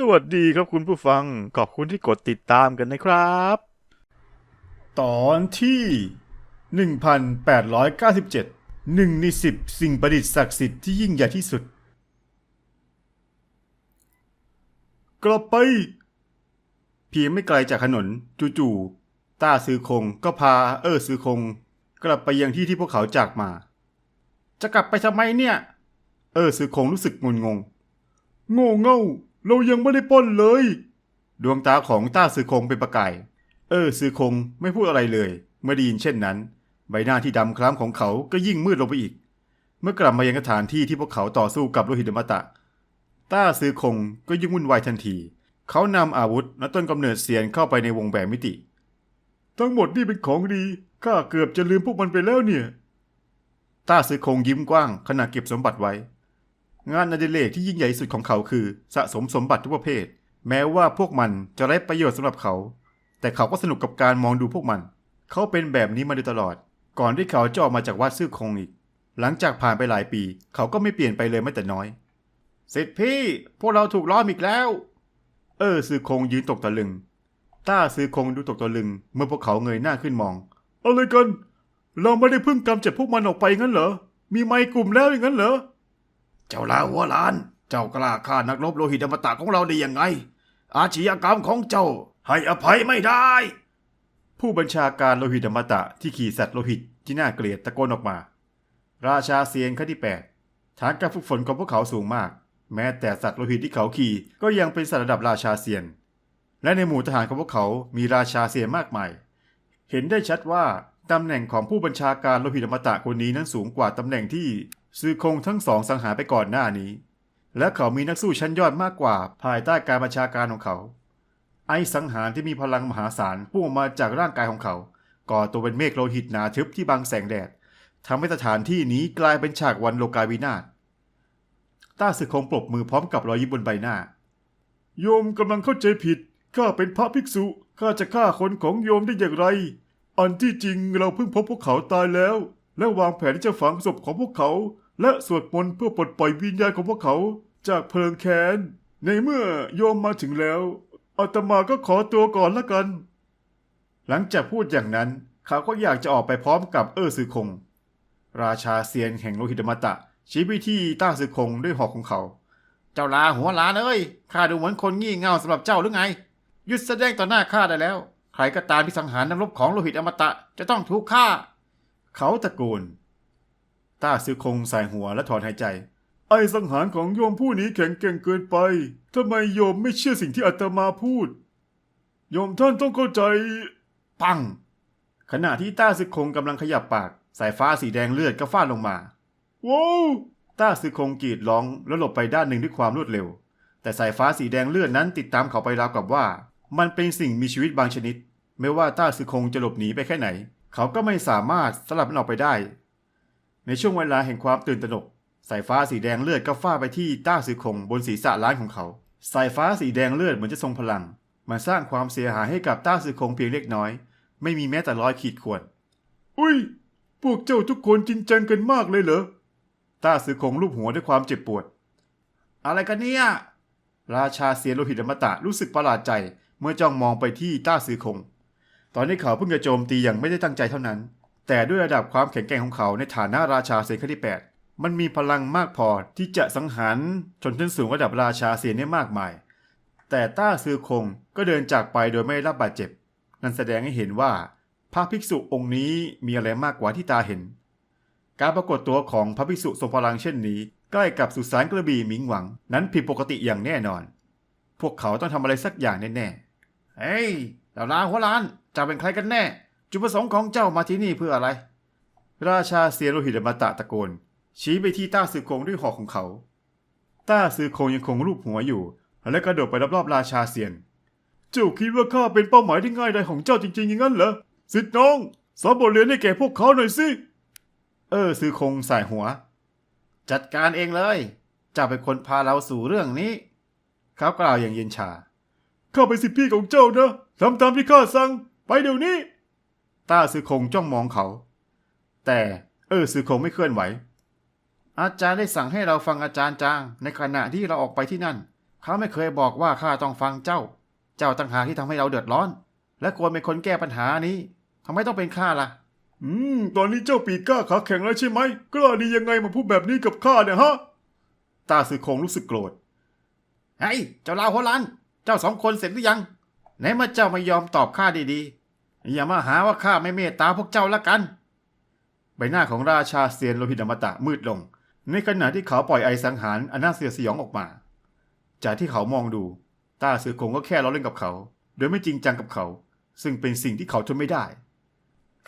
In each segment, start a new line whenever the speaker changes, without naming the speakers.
สวัสดีครับคุณผู้ฟัง ขอบคุณที่กดติดตามกันนะครับ
ตอนที่ 1897หนึ่งในสิบสิ่งประดิษฐ์ศักดิ์สิทธิ์ที่ยิ่งใหญ่ที่สุด กลับไป เพียงไม่ไกลจากถนน จู่ๆต้าซื้อคงก็พาเออซื้อคง กลับไปยังที่ที่พวกเขาจากมา จะกลับไปทำไมเนี่ย เออซื้อคงรู้สึกงุนงง โง่เง่า เรายังไม่ได้ป้นเลย ดวงตาของต้าซือคงเป็นประกาย เออซือคงไม่พูดอะไรเลย เมื่อได้ยินเช่นนั้น ใบหน้าที่ดำคล้ำของเขาก็ยิ่งมืดลงไปอีก เมื่อกลับมายังสถานที่ที่พวกเขาต่อสู้กับโลหิตมตะ ต้าซือคงก็ยิ่งวุ่นวายทันที เขานำอาวุธและต้นกำเนิดเสียนเข้าไปในวงแหวนมิติ ทั้งหมดนี่เป็นของดีข้าเกือบจะลืมพวกมันไปแล้วเนี่ย ต้าซือคงยิ้มกว้างขณะเก็บสมบัติไว้ งานอดิเรกที่ยิ่งใหญ่สุดของเขาคือสะสมสมบัติทุกประเภท แม้ว่าพวกมันจะไร้ประโยชน์สำหรับเขา แต่เขาก็สนุกกับการมองดูพวกมัน เขาเป็นแบบนี้มาโดยตลอด ก่อนที่เขาจะออกมาจากวัดซื่อคงอีก หลังจากผ่านไปหลายปี เขาก็ไม่เปลี่ยนไปเลยแม้แต่น้อยเสร็จพี่ พวกเราถูกล้อมอีกแล้ว เออซื่อคงยืนตกตะลึง ต้าซื่อคงดูตกตะลึง เมื่อพวกเขาเงยหน้าขึ้นมอง อะไรกัน เราไม่ได้เพิ่งกำจัดพวกมันออกไปงั้นเหรอ มีไมค์กลุ่มแล้วอย่างนั้นเหรอ เจ้าลาหัวหลาน เจ้ากล้าฆ่านักรบโลหิตอมตะของเราได้ยังไง อาชญากรรมของเจ้าให้อภัยไม่ได้ ผู้บัญชาการโลหิตอมตะที่ขี่สัตว์โลหิตที่น่าเกลียดตะโกนออกมา ราชาเซียนขั้นที่ 8 ฐานการฝึกฝนของพวกเขาสูงมาก แม้แต่สัตว์โลหิตที่เขาขี่ก็ยังเป็นสัตว์ระดับราชาเซียน และในหมู่ทหารของพวกเขามีราชาเซียนมากมาย เห็นได้ชัดว่าตำแหน่งของผู้บัญชาการโลหิตอมตะคนนี้นั้นสูงกว่าตำแหน่งที่ ซือคงทั้งสองสังหารไปก่อนหน้านี้ และเขามีนักสู้ชั้นยอดมากกว่าภายใต้การบัญชาการของเขา ไอ้สังหารที่มีพลังมหาศาลพุ่งออกมาจากร่างกายของเขา ก่อตัวเป็นเมฆโลหิตหนาทึบที่บังแสงแดดทำให้สถานที่นี้กลายเป็นฉากวันโลกาวินาศต้าสึกคงปรบมือพร้อมกับรอยยิ้มบนใบหน้า โยมกำลังเข้าใจผิดข้าเป็นพระภิกษุข้าจะฆ่าคนของโยมได้อย่างไร อันที่จริงเราเพิ่งพบพวกเขาตายแล้ว และวางแผนที่จะฝังศพของพวกเขา และสวดมนต์เพื่อปลดปล่อยวิญญาณของพวกเขาจากเพลิงแค้น ในเมื่อโยมมาถึงแล้วอาตมาก็ขอตัวก่อนละกัน หลังจากพูดอย่างนั้น เขาก็อยากจะออกไปพร้อมกับเออซือคง ราชาเซียนแห่งโลหิตอมตะ ชี้ไปที่ต้าซือคงด้วยหอกของเขา เจ้าลาหัวลานเอ้ยข้าดูเหมือนคนงี่เง่าสำหรับเจ้าหรือไงหยุดแสดงต่อหน้าข้าได้แล้ว ใครก็ตามที่สังหารนักรบของโลหิตอมตะจะต้องถูกฆ่า เขาตะโกน ต้าซือคงใส่หัวและถอนหายใจ ไอ้สังหารของโยมผู้นี้แข็งแกร่งเกินไปทำไมโยมไม่เชื่อสิ่งที่อาตมาพูด โยมท่านต้องเข้าใจ ปัง ขณะที่ต้าซือคงกำลังขยับปาก สายฟ้าสีแดงเลือดก็ฟาดลงมาว้าวต้าซือคงกรีดร้องแล้วหลบไปด้านหนึ่งด้วยความรวดเร็ว แต่สายฟ้าสีแดงเลือดนั้นติดตามเขาไปราวกับว่า มันเป็นสิ่งมีชีวิตบางชนิด ไม่ว่าต้าซือคงจะหลบหนีไปแค่ไหน เขาก็ไม่สามารถสลับมันออกไปได้ ในช่วงเวลาแห่งความตื่นตระหนกสายฟ้าสีแดงเลือดก็ฟาดไปที่ต้าซือคงบนศีรษะล้านของเขา สายฟ้าสีแดงเลือดเหมือนจะทรงพลัง มันสร้างความเสียหายให้กับต้าซือคงเพียงเล็กน้อย ไม่มีแม้แต่รอยขีดข่วน อุ้ย พวกเจ้าทุกคนจริงจังกันมากเลยเหรอ ต้าซือคงลูบหัวด้วยความเจ็บปวด อะไรกันเนี่ย ราชาเสียโลหิตอมตะรู้สึกประหลาดใจเมื่อจ้องมองไปที่ต้าซือคง ตอนนี้เขาเพิ่งจะโจมตีอย่างไม่ได้ตั้งใจเท่านั้น แต่ด้วยระดับความแข็งแกร่งของเขาในฐานะราชาเซียนขั้นที่ 8 มันมีพลังมากพอที่จะสังหารชนชั้นสูงระดับราชาเซียนได้มากมาย แต่ต้าซือคงก็เดินจากไปโดยไม่รับบาดเจ็บ นั่นแสดงให้เห็นว่าพระภิกษุองค์นี้มีอะไรมากกว่าที่ตาเห็น การปรากฏตัวของพระภิกษุทรงพลังเช่นนี้ ใกล้กับสุสานกระบี่หมิงหวัง นั้นผิดปกติอย่างแน่นอน พวกเขาต้องทำอะไรสักอย่างแน่ๆ เฮ้ยดาวลาหัวล้านจ้าเป็นใครกันแน่ จุดประสงค์ของเจ้ามาที่นี่เพื่ออะไร ราชาเซียโรหิตอมตะตะโกน ชี้ไปที่ต้าซือคงด้วยหอกของเขา ต้าซือคงยังคงรูปหัวอยู่ และกระโดดไปรอบๆราชาเซียน เจ้าคิดว่าข้าเป็นเป้าหมายที่ง่ายดายของเจ้าจริงๆอย่างนั้นเหรอสิทธิ์น้องสอนบทเรียนให้แก่พวกเขาหน่อยสิเออซือคงสายหัว จัดการเองเลยเจ้าเป็นคนพาเราสู่เรื่องนี้เขากล่าวอย่างเย็นชาข้าเป็นสิทธิพี่ของเจ้านะทำตามที่ข้าสั่งไปเดี๋ยวนี้ ต้าซือคงจ้องมองเขา แต่เออซือคงไม่เคลื่อนไหว อาจารย์ได้สั่งให้เราฟังอาจารย์จาง ในขณะที่เราออกไปที่นั่น เขาไม่เคยบอกว่าข้าต้องฟังเจ้า เจ้าต่างหากที่ทำให้เราเดือดร้อน และควรเป็นคนแก้ปัญหานี้ทำไมต้องเป็นข้าล่ะ อืม ตอนนี้เจ้าปีกกล้าขาแข็งแล้วใช่ไหมกล้าดียังไงมาพูดแบบนี้กับข้าเนี่ยฮะ ตาสือคงรู้สึกโกรธเฮ้ยเจ้าลาวหัวลันเจ้าสองคนเสร็จหรือยังไหนเมื่อเจ้าไม่ยอมตอบข้าดีๆ อย่ามาหาว่าข้าไม่เมตตาพวกเจ้าละกัน ใบหน้าของราชาเซียนโลหิตอมตะมืดลง ในขณะที่เขาปล่อยไอสังหารอันน่าเสียสยองออกมา จากที่เขามองดูตาเสือคงก็แค่ล้อเล่นกับเขา โดยไม่จริงจังกับเขา ซึ่งเป็นสิ่งที่เขาทนไม่ได้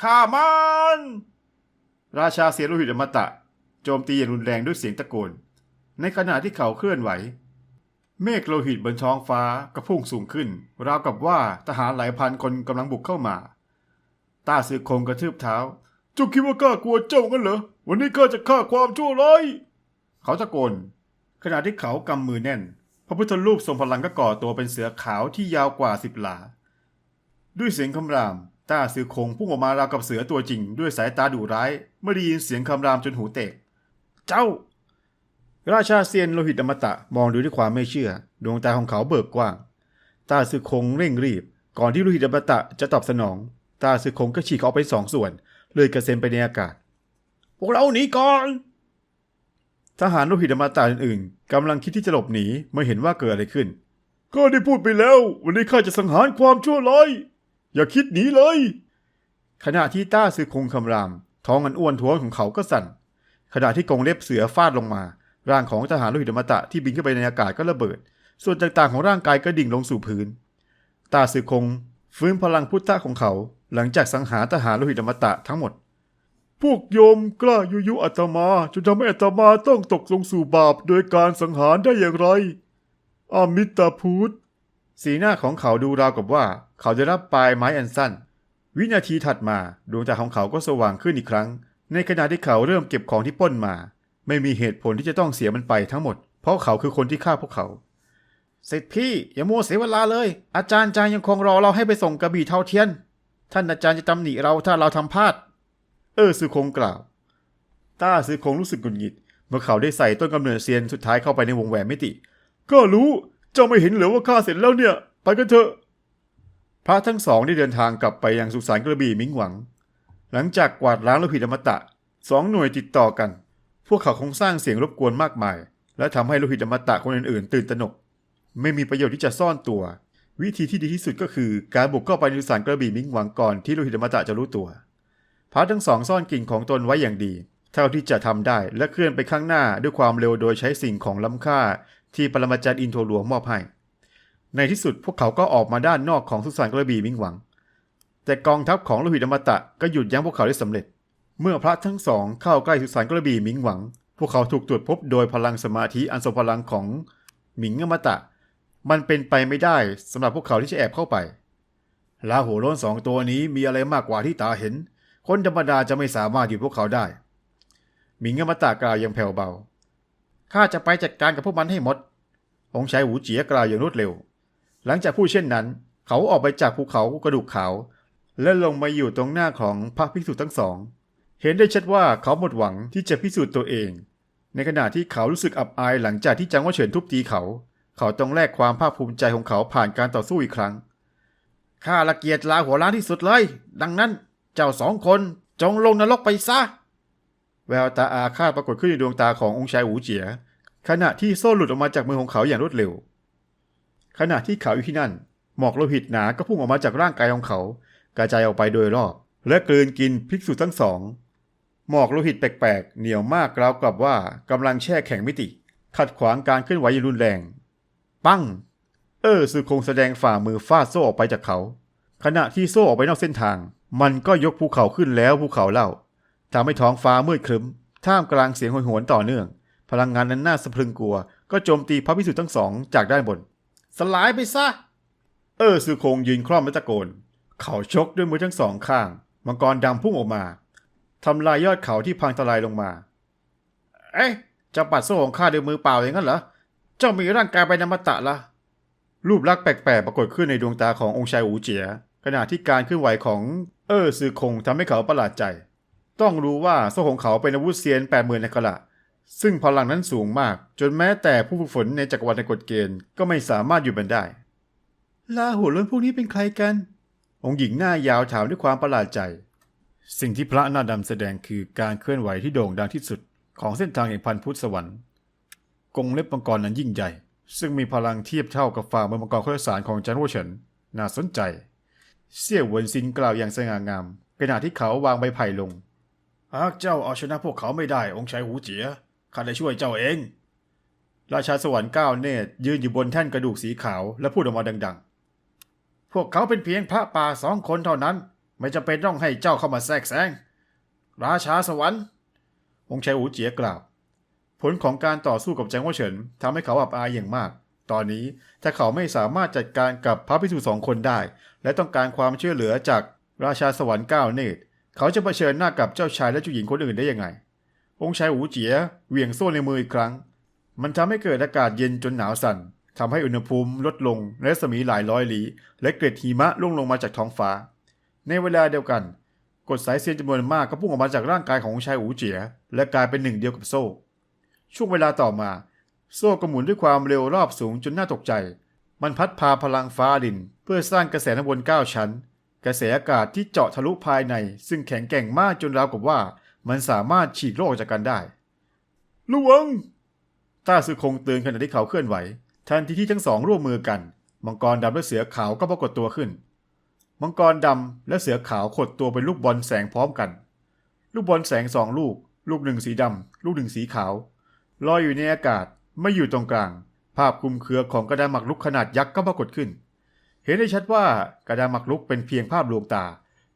ข้ามันราชาเสียโลหิตอมตะ โจมตีอย่างรุนแรงด้วยเสียงตะโกน ในขณะที่เขาเคลื่อนไหว เมฆโลหิตบนท้องฟ้าก็พุ่งสูงขึ้น ราวกับว่าทหารหลายพันคนกำลังบุกเข้ามา ตาสือคงกระทืบเท้าเจ้าคิดว่าข้ากลัวเจ้ากันเหรอ วันนี้ข้าจะฆ่าความชั่วร้ายเขาตะโกน ขณะที่เขากำมือแน่น พระพุทธรูปทรงพลังก็ก่อตัวเป็นเสือขาวที่ยาวกว่าสิบหลา ด้วยเสียงคำรามต้าสือคงพุ่งออกมาราวกับเสือตัวจริง ด้วยสายตาดุร้าย เมื่อได้ยินเสียงคำรามจนหูเตก เจ้า ราชาเซียนโลหิตอมตะมองดูด้วยความไม่เชื่อ ดวงตาของเขาเบิกกว้าง ตาสือคงเร่งรีบ ก่อนที่โลหิตอมตะจะตอบสนอง ตาสือคงก็ฉีกออกไปสองส่วน เลยกระเซ็นไปในอากาศ พวกเราหนีก่อน ทหารโลหิตอมตะอื่นๆกำลังคิดที่จะหลบหนีเมื่อเห็นว่าเกิดอะไรขึ้น ก็ได้พูดไปแล้ว วันนี้ข้าจะสังหารความชั่วร้ายอย่าคิดหนีเลย ขณะที่ต้าซือคงคำราม ท้องอันอ้วนท้วนของเขาก็สั่น ขณะที่กรงเล็บเสือฟาดลงมา ร่างของทหารโลหิตมตะที่บินขึ้นไปในอากาศก็ระเบิด ส่วนต่างๆของร่างกายก็ดิ่งลงสู่พื้น ตาซือคงฟื้นพลังพุทธะของเขา หลังจากสังหารทหารโลหิตมตะทั้งหมด พวกโยมกล้ายุยุอาตมาจนทำให้อาตมาต้องตกลงสู่บาปโดยการสังหารได้อย่างไรอามิตาพุทธสีหน้าของเขาดูราวกับว่า เขาจะรับปลายไม้อันสั้น วินาทีถัดมาดวงตาของเขาก็สว่างขึ้นอีกครั้ง ในขณะที่เขาเริ่มเก็บของที่ป้นมา ไม่มีเหตุผลที่จะต้องเสียมันไปทั้งหมด เพราะเขาคือคนที่ฆ่าพวกเขา เสร็จพี่อย่ามัวเสียเวลาเลย อาจารย์จางยังคงรอเราให้ไปส่งกระบี่เท่าเทียน ท่านอาจารย์จะตำหนิเราถ้าเราทำพลาด เออซือคงกล่าว ต้าซือคงรู้สึกหงุดหงิด เมื่อเขาได้ใส่ต้นกำเนิดเซียนสุดท้ายเข้าไปในวงแหวนมิติ ก็รู้เจ้าไม่เห็นเหรือว่าข้าเสร็จแล้วเนี่ย ไปกันเถอะ พระทั้งสองได้เดินทางกลับไปยังสุสานกระบี่มิงหวัง หลังจากกวาดล้างโลหิตอมตะสองหน่วยติดต่อกัน พวกเขาคงสร้างเสียงรบกวนมากมาย และทำให้โลหิตอมตะคนอื่นๆ ตื่นตระหนก ไม่มีประโยชน์ที่จะซ่อนตัว วิธีที่ดีที่สุดก็คือการบุกเข้าไปในสสานกระบี่มิงหวังก่อนที่โลหิตอมตะจะรู้ตัวพระทั้งสองซ่อนกิ่งของตนไว้อย่างดี เท่าที่จะทำได้และเคลื่อนไปข้างหน้าด้วยความเร็วโดยใช้สิ่งของล้ำค่า ที่ปรมาจารย์อินโทรหลวงมอบให้ ในที่สุดพวกเขาก็ออกมาด้านนอกของสุสานกระบี่มิงหวัง แต่กองทัพของโลหิตอมตะก็หยุดยั้งพวกเขาได้สำเร็จ เมื่อพระทั้งสองเข้าใกล้สุสานกระบี่มิงหวัง พวกเขาถูกตรวจพบโดยพลังสมาธิอันทรงพลังของหมิงอมตะ มันเป็นไปไม่ได้สำหรับพวกเขาที่จะแอบเข้าไปลาหูโล้นสองตัวนี้มีอะไรมากกว่าที่ตาเห็น คนธรรมดาจะไม่สามารถหยุดพวกเขาได้ หมิงอมตะกล่าวอย่างแผ่วเบา ข้าจะไปจัดการกับพวกมันให้หมด องค์ชายหูเจียกล่าวอย่างรวดเร็ว หลังจากพูดเช่นนั้น เขาออกไปจากภูเขากระดูกขาว และลงมาอยู่ตรงหน้าของพระภิกษุทั้งสอง เห็นได้ชัดว่าเขาหมดหวังที่จะพิสูจน์ตัวเอง ในขณะที่เขารู้สึกอับอายหลังจากที่จังหวะเฉินทุบตีเขา เขาต้องแลกความภาคภูมิใจของเขาผ่านการต่อสู้อีกครั้งข้าละเกียจลาหัวล้านที่สุดเลย ดังนั้นเจ้าสองคนจงลงนรกไปซะ แววตาอาฆาตปรากฏขึ้นในดวงตาขององค์ชายอูเจีย ขณะที่โซ่หลุดออกมาจากมือของเขาอย่างรวดเร็ว ขณะที่เขาอยู่ที่นั่น หมอกโลหิตหนาก็พุ่งออกมาจากร่างกายของเขา กระจายออกไปโดยรอบ และกลืนกินภิกษุทั้งสอง หมอกโลหิตแปลกๆ เหนียวมากราวกับว่ากำลังแช่แข็งมิติ ขัดขวางการเคลื่อนไหวอย่างรุนแรง ปั้ง เออสือคงแสดงฝ่ามือฟาดโซ่ออกไปจากเขา ขณะที่โซ่ออกไปนอกเส้นทาง มันก็ยกภูเขาขึ้นแล้วภูเขาเล่าทำให้ท้องฟ้ามืดครึ้ม ท่ามกลางเสียงโหยหวนต่อเนื่อง พลังงานนั้นน่าสะพรึงกลัว ก็โจมตีพระพิสุทธ์ทั้งสองจากด้านบน สลายไปซะ เออสือคงยืนคล่อมและตะโกน เขาชกด้วยมือทั้งสองข้าง มังกรดำพุ่งออกมา ทำลายยอดเขาที่พังทลายลงมา เอ๊ะเจะปัดโซ่ของข้าด้วยมือเปล่าอย่างนั้นเหรอ เจ้ามีร่างกายเป็นอมตะละรูปลักษณ์แปลกๆปรากฏขึ้นในดวงตาขององค์ชายอูเจีย ขณะที่การเคลื่อนไหวของเออซือคงทำให้เขาประหลาดใจ ต้องรู้ว่าโซ่ของเขาเป็นอาวุธเซียนแปดหมื่นนักละซึ่งพลังนั้นสูงมาก จนแม้แต่ผู้ฝึกฝนในจักรวรรดิในกฎเกณฑ์ก็ไม่สามารถอยู่มันได้ ลาหัวล้นพวกนี้เป็นใครกัน องค์หญิงหน้ายาวถามด้วยความประหลาดใจ สิ่งที่พระหน้าดำแสดงคือการเคลื่อนไหวที่โด่งดังที่สุดของเส้นทางแห่งพันพุทธสวรรค์กงเล็บมังกรนั้นยิ่งใหญ่ ซึ่งมีพลังเทียบเท่ากับฝ่ามือมังกรโคตสารของจันโวเฉินน่าสนใจ เสี่ยวเหวินซินกล่าวอย่างสง่างามขณะที่เขาวางใบไผ่ลง หากเจ้าเอาชนะพวกเขาไม่ได้องค์ชายหูเจียข้าได้ช่วยเจ้าเอง ราชาสวรรค์ก้าวเนตรยืนอยู่บนแท่นกระดูกสีขาวและพูดออกมาดัง ๆ พวกเขาเป็นเพียงพระป่าสองคนเท่านั้น ไม่จำเป็นต้องให้เจ้าเข้ามาแทรกแซง ราชาสวรรค์ องค์ชายหูเจียกล่าว ผลของการต่อสู้กับแจงว่าเฉินทำให้เขาอับอายอย่างมาก ตอนนี้ถ้าเขาไม่สามารถจัดการกับพระภิกษุสองคนได้ และต้องการความช่วยเหลือจากราชาสวรรค์ก้าวเนตร เขาจะเผชิญหน้ากับเจ้าชายและเจ้าหญิงคนอื่นได้ยังไง องค์ชายหูเจียเหวี่ยงโซ่ในมืออีกครั้ง มันทำให้เกิดอากาศเย็นจนหนาวสั่นทำให้อุณหภูมิลดลงในรัศมีหลายร้อยลี้และเกล็ดหิมะล่วงลงมาจากท้องฟ้า ในเวลาเดียวกันกดสายเสียนจำนวนมากก็พุ่งออกมาจากร่างกายของชายอูเจีย และกลายเป็นหนึ่งเดียวกับโซ่ ช่วงเวลาต่อมา โซ่ก็หมุนด้วยความเร็วรอบสูงจนน่าตกใจ มันพัดพาพลังฟ้าดิน เพื่อสร้างกระแสน้ำวนเก้าชั้น กระแสอากาศที่เจาะทะลุภายใน ซึ่งแข็งแกร่งมากจนราวกับว่า มันสามารถฉีกโลกออกจากกันได้ระวังต้าซือคงเตือนขณะที่เขาเคลื่อนไหว ทันทีที่ทั้งสองร่วมมือกัน มังกรดำและเสือขาวก็ปรากฏตัวขึ้น มังกรดำและเสือขาวขดตัวเป็นลูกบอลแสงพร้อมกัน ลูกบอลแสงสองลูก ลูกหนึ่งสีดำลูกหนึ่งสีขาวลอยอยู่ในอากาศไม่อยู่ตรงกลาง ภาพคลุมเครือของกระดานหมากรุกขนาดยักษ์ก็ปรากฏขึ้น เห็นได้ชัดว่ากระดานหมากรุกเป็นเพียงภาพลวงตา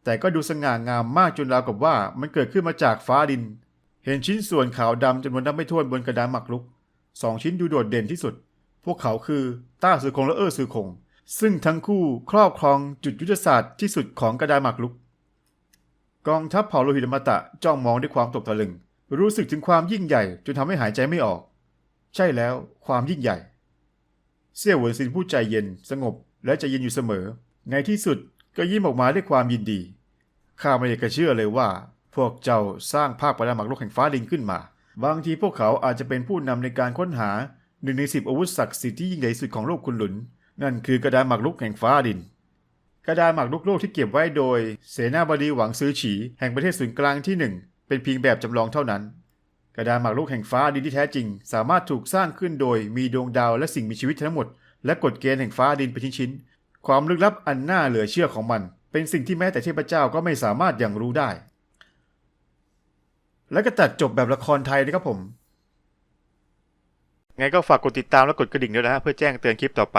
แต่ก็ดูสง่างามมากจนราวกับว่ามันเกิดขึ้นมาจากฟ้าดิน เห็นชิ้นส่วนขาวดำจำนวนนับไม่ถ้วนบนกระดานหมากรุกสองชิ้นดูโดดเด่นที่สุด พวกเขาคือต้าซือคงและเออซือคง ซึ่งทั้งคู่ครอบครองจุดยุทธศาสตร์ที่สุดของกระดานหมากรุก กองทัพเผ่าโลหิตอมตะจ้องมองด้วยความตกตะลึง รู้สึกถึงความยิ่งใหญ่จนทำให้หายใจไม่ออก ใช่แล้วความยิ่งใหญ่ เสี่ยวเหวินซินผู้ใจเย็นสงบและใจเย็นอยู่เสมอ ในที่สุดก็ยิ้มออกมาด้วยความยินดี ข้าไม่อยากจะเชื่อเลยว่า พวกเจ้าสร้างภาคประดาหมากรุกแห่งฟ้าดินขึ้นมา บางทีพวกเขาอาจจะเป็นผู้นำในการค้นหาหนึ่งในสิบอาวุธศักดิ์สิทธิ์ที่ยิ่งใหญ่สุดของโลกคุณหลุน นั่นคือกระดานหมากรุกแห่งฟ้าดิน กระดานหมากรุกโลกที่เก็บไว้โดย เสนาบดีหวังซื้อฉีแห่งประเทศศูนย์กลางที่หนึ่งเป็นเพียงแบบจำลองเท่านั้น กระดานหมากรุกแห่งฟ้าดินที่แท้จริง สามารถถูกสร้างขึ้นโดยมีดวงดาวและสิ่งมีชีวิตทั้งหมด และกฎเกณฑ์แห่งฟ้าดินเป็นชิ้นๆความลึกลับอันน่าเหลือเชื่อของมัน เป็นสิ่งที่แม้แต่เทพเจ้าก็ไม่สามารถอย่างรู้ได้ และก็ตัดจบแบบละครไทยนะครับผม
ไงก็ฝากกดติดตามและกดกระดิ่งด้วยนะฮะเพื่อแจ้งเตือนคลิปต่อไป